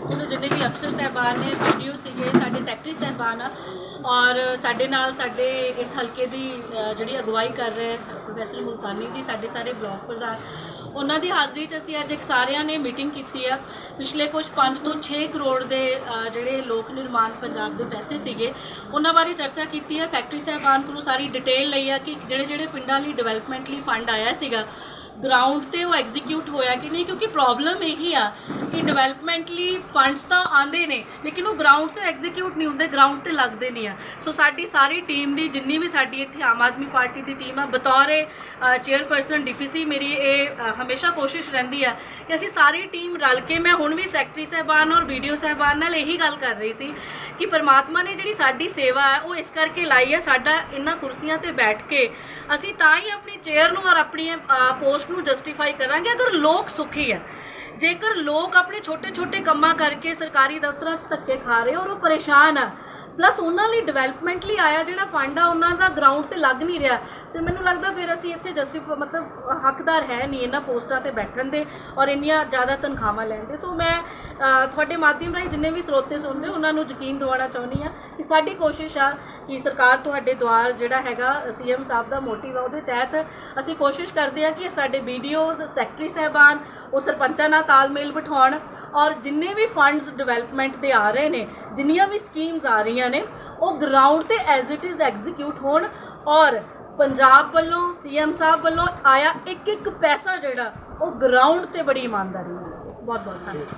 ਇੱਥੋਂ ਦੇ ਜਿੰਨੇ ਵੀ ਅਫਸਰ ਸਹਿਬਾਨ ਨੇ, ਵੀਡੀਓ ਸੀਗੇ, ਸਾਡੇ ਸੈਕਟਰੀ ਸਹਿਬਾਨ ਆ, ਔਰ ਸਾਡੇ ਨਾਲ ਸਾਡੇ ਇਸ ਹਲਕੇ ਦੀ ਜਿਹੜੀ ਅਗਵਾਈ ਕਰ ਰਹੇ ਪ੍ਰੋਫੈਸਰ ਮੁਲਤਾਨੀ ਜੀ, ਸਾਡੇ ਸਾਰੇ ਬਲਾਕ ਪ੍ਰਧਾਨ। ਉਹਨਾਂ ਦੀ ਹਾਜ਼ਰੀ 'ਚ ਅਸੀਂ ਅੱਜ ਇੱਕ ਸਾਰਿਆਂ ਨੇ ਮੀਟਿੰਗ ਕੀਤੀ ਆ। ਪਿਛਲੇ ਕੁਝ 5 ਤੋਂ 6 ਕਰੋੜ ਦੇ ਜਿਹੜੇ ਲੋਕ ਨਿਰਮਾਣ ਪੰਜਾਬ ਦੇ ਪੈਸੇ ਸੀਗੇ, ਉਹਨਾਂ ਬਾਰੇ ਚਰਚਾ ਕੀਤੀ ਆ। ਸੈਕਟਰੀ ਸਾਹਿਬਾਨ ਕੋਲੋਂ ਸਾਰੀ ਡਿਟੇਲ ਲਈ ਆ ਕਿ ਜਿਹੜੇ ਜਿਹੜੇ ਪਿੰਡਾਂ ਲਈ ਡਿਵੈਲਪਮੈਂਟ ਲਈ ਫੰਡ ਆਇਆ ਸੀਗਾ ਗਰਾਊਂਡ ਤੇ ਉਹ ਐਗਜ਼ੀਕਿਊਟ ਹੋਇਆ ਕਿ ਨਹੀਂ, ਕਿਉਂਕਿ ਪ੍ਰੋਬਲਮ ਇਹੀ ਆ ਕਿ ਡਿਵੈਲਪਮੈਂਟ ਲਈ ਫੰਡਸ ਤਾਂ ਆਉਂਦੇ ਨੇ, ਲੇਕਿਨ ਉਹ ਗਰਾਊਂਡ ਤੇ ਐਗਜ਼ੀਕਿਊਟ ਨਹੀਂ ਹੁੰਦੇ ਗਰਾਊਂਡ ਤੇ ਲੱਗਦੇ ਨਹੀਂ ਆ। ਸੋ ਸਾਡੀ ਸਾਰੀ ਟੀਮ ਦੀ, ਜਿੰਨੀ ਵੀ ਸਾਡੀ ਇੱਥੇ ਆਮ ਆਦਮੀ ਪਾਰਟੀ ਦੀ ਟੀਮ ਆ, ਬਤੌਰੇ ਚੇਅਰਪਰਸਨ ਡੀਪੀਸੀ ਮੇਰੀ ਇਹ ਹਮੇਸ਼ਾ ਕੋਸ਼ਿਸ਼ ਰਹਿੰਦੀ ਆ ਕਿ ਅਸੀਂ ਸਾਰੀ ਟੀਮ ਰਲ ਕੇ, ਮੈਂ ਹੁਣ ਵੀ ਸੈਕਟਰੀ ਸਾਹਿਬਾਨ ਔਰ ਵੀਡੀਓ ਸਾਹਿਬਾਨ ਨਾਲ ਇਹੀ ਗੱਲ ਕਰ ਰਹੀ ਸੀ ਕਿ ਪਰਮਾਤਮਾ ਨੇ ਜਿਹੜੀ ਸਾਡੀ ਸੇਵਾ ਹੈ, ਉਹ ਇਸ ਕਰਕੇ ਲਾਈ ਹੈ, ਸਾਡਾ ਇਹਨਾਂ ਕੁਰਸੀਆਂ ਤੇ ਬੈਠ ਕੇ। ਅਸੀਂ ਤਾਂ ਹੀ ਆਪਣੀ ਚੇਅਰ ਨੂੰ ਔਰ ਆਪਣੀ ਪੋਸਟ ਨੂੰ ਜਸਟੀਫਾਈ ਕਰਾਂਗੇ, ਅਗਰ ਲੋਕ ਸੁਖੀ ਹੈ। ਜੇਕਰ ਲੋਕ ਆਪਣੇ ਛੋਟੇ-ਛੋਟੇ ਕੰਮਾਂ ਕਰਕੇ ਸਰਕਾਰੀ ਦਫ਼ਤਰਾਂ 'ਚ ਧੱਕੇ ਖਾ ਰਹੇ ਔਰ ਉਹ ਪਰੇਸ਼ਾਨ ਆ ਪਲੱਸ ਉਹਨਾਂ ਲਈ ਡਿਵੈਲਪਮੈਂਟ ਲਈ ਆਇਆ ਜਿਹੜਾ ਫੰਡ ਆ, ਉਹਨਾਂ ਦਾ ਗਰਾਊਂਡ ਤੇ ਲੱਗ ਨਹੀਂ ਰਿਹਾ। ਤੇ ਮੈਨੂੰ ਲੱਗਦਾ ਫਿਰ ਅਸੀਂ ਇੱਥੇ ਜਸਟਿਫ ਮਤਲਬ ਹੱਕਦਾਰ ਹੈ ਨਹੀਂ ਇਹਨਾਂ ਪੋਸਟਾਂ ਤੇ ਬੈਠਣ ਦੇ ਔਰ ਇੰਨੀਆਂ ਜ਼ਿਆਦਾ ਤਨਖਾਹਾਂ ਲੈਣ ਦੇ। ਸੋ ਮੈਂ ਤੁਹਾਡੇ ਮਾਧਿਅਮ ਰਾਹੀਂ ਜਿੰਨੇ ਵੀ ਸਰੋਤੇ ਸੁਣਦੇ, ਉਹਨਾਂ ਨੂੰ ਯਕੀਨ ਦਿਵਾਉਣਾ ਚਾਹੁੰਦੀ ਆ ਕਿ ਸਾਡੀ ਕੋਸ਼ਿਸ਼ ਆ ਕਿ ਸਰਕਾਰ ਤੁਹਾਡੇ ਦੁਆਰ ਜਿਹੜਾ ਹੈਗਾ, ਸੀਐਮ ਸਾਹਿਬ ਦਾ ਮੋਟਿਵ ਆ, ਉਹਦੇ ਤਹਿਤ ਅਸੀਂ ਕੋਸ਼ਿਸ਼ ਕਰਦੇ ਆ ਕਿ ਸਾਡੇ ਵੀਡੀਓਜ਼ ਸੈਕਟਰੀ ਸਾਹਿਬਾਨ, ਉਹ ਸਰਪੰਚਾਂ ਨਾਲ ਤਾਲਮੇਲ ਬਿਠਾਉਣ। ਔਰ ਜਿੰਨੇ ਵੀ ਫੰਡਸ ਡਿਵੈਲਪਮੈਂਟ ਦੇ ਆ ਰਹੇ ਨੇ, ਜਿੰਨੀਆਂ ਵੀ ਸਕੀਮਸ ਆ ਰਹੀਆਂ ਨੇ, ਉਹ ਗਰਾਊਂਡ ਤੇ ਐਜ਼ ਇਟ ਇਜ਼ ਐਗਜ਼ੀਕਿਊਟ ਹੋਣ ਔਰ ਪੰਜਾਬ ਵੱਲੋਂ ਸੀਐਮ ਸਾਹਿਬ ਵੱਲੋਂ ਆਇਆ ਇੱਕ ਇੱਕ ਪੈਸਾ ਜਿਹੜਾ, ਉਹ ਗਰਾਊਂਡ ਤੇ ਬੜੀ ਇਮਾਨਦਾਰੀ ਨਾਲ। ਬਹੁਤ ਬਹੁਤ ਧੰਨਵਾਦ।